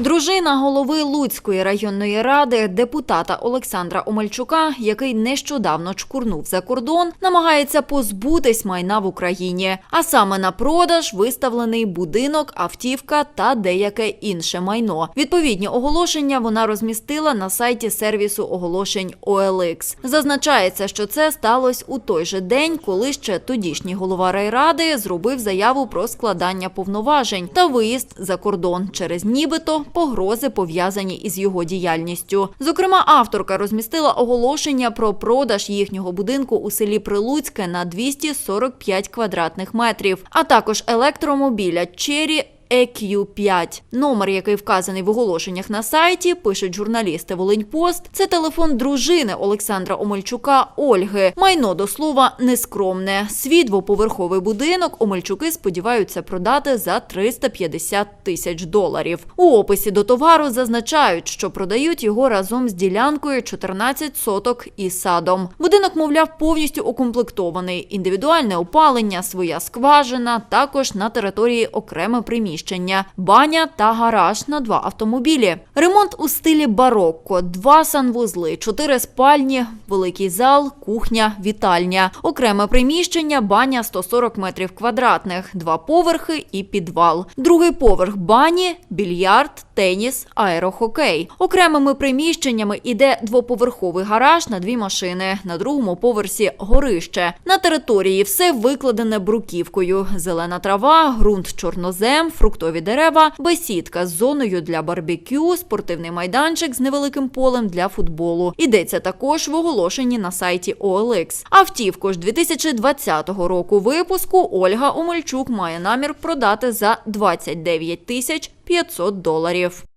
Дружина голови Луцької районної ради, депутата Олександра Омельчука, який нещодавно чкурнув за кордон, намагається позбутись майна в Україні. А саме на продаж виставлений будинок, автівка та деяке інше майно. Відповідні оголошення вона розмістила на сайті сервісу оголошень OLX. Зазначається, що це сталося у той же день, коли ще тодішній голова райради зробив заяву про складання повноважень та виїзд за кордон через нібито погрози пов'язані із його діяльністю. Зокрема, авторка розмістила оголошення про продаж їхнього будинку у селі Прилуцьке на 245 квадратних метрів, а також електромобіля Чері. EQ5. Номер, який вказаний в оголошеннях на сайті, пишуть журналісти Волиньпост. Це телефон дружини Олександра Омельчука Ольги. Майно до слова нескромне. Свій двоповерховий будинок Омельчуки сподіваються продати за 350 тисяч доларів. У описі до товару зазначають, що продають його разом з ділянкою 14 соток і садом. Будинок, мовляв, повністю укомплектований. Індивідуальне опалення, своя скважина, також на території окреме приміщення, баня та гараж на два автомобілі. Ремонт у стилі барокко, два санвузли, чотири спальні, великий зал, кухня, вітальня, окреме приміщення, баня 140 метрів квадратних, два поверхи і підвал. Другий поверх бані, більярд, теніс, аерохокей. Окремими приміщеннями іде двоповерховий гараж на дві машини. На другому поверсі горище. На території все викладене бруківкою: зелена трава, ґрунт чорнозем, фруктові дерева, бесідка з зоною для барбекю, спортивний майданчик з невеликим полем для футболу. Йдеться також в оголошенні на сайті OLX. Автівку ж 2020 року випуску Ольга Омельчук має намір продати за 29 тисяч 500 доларів.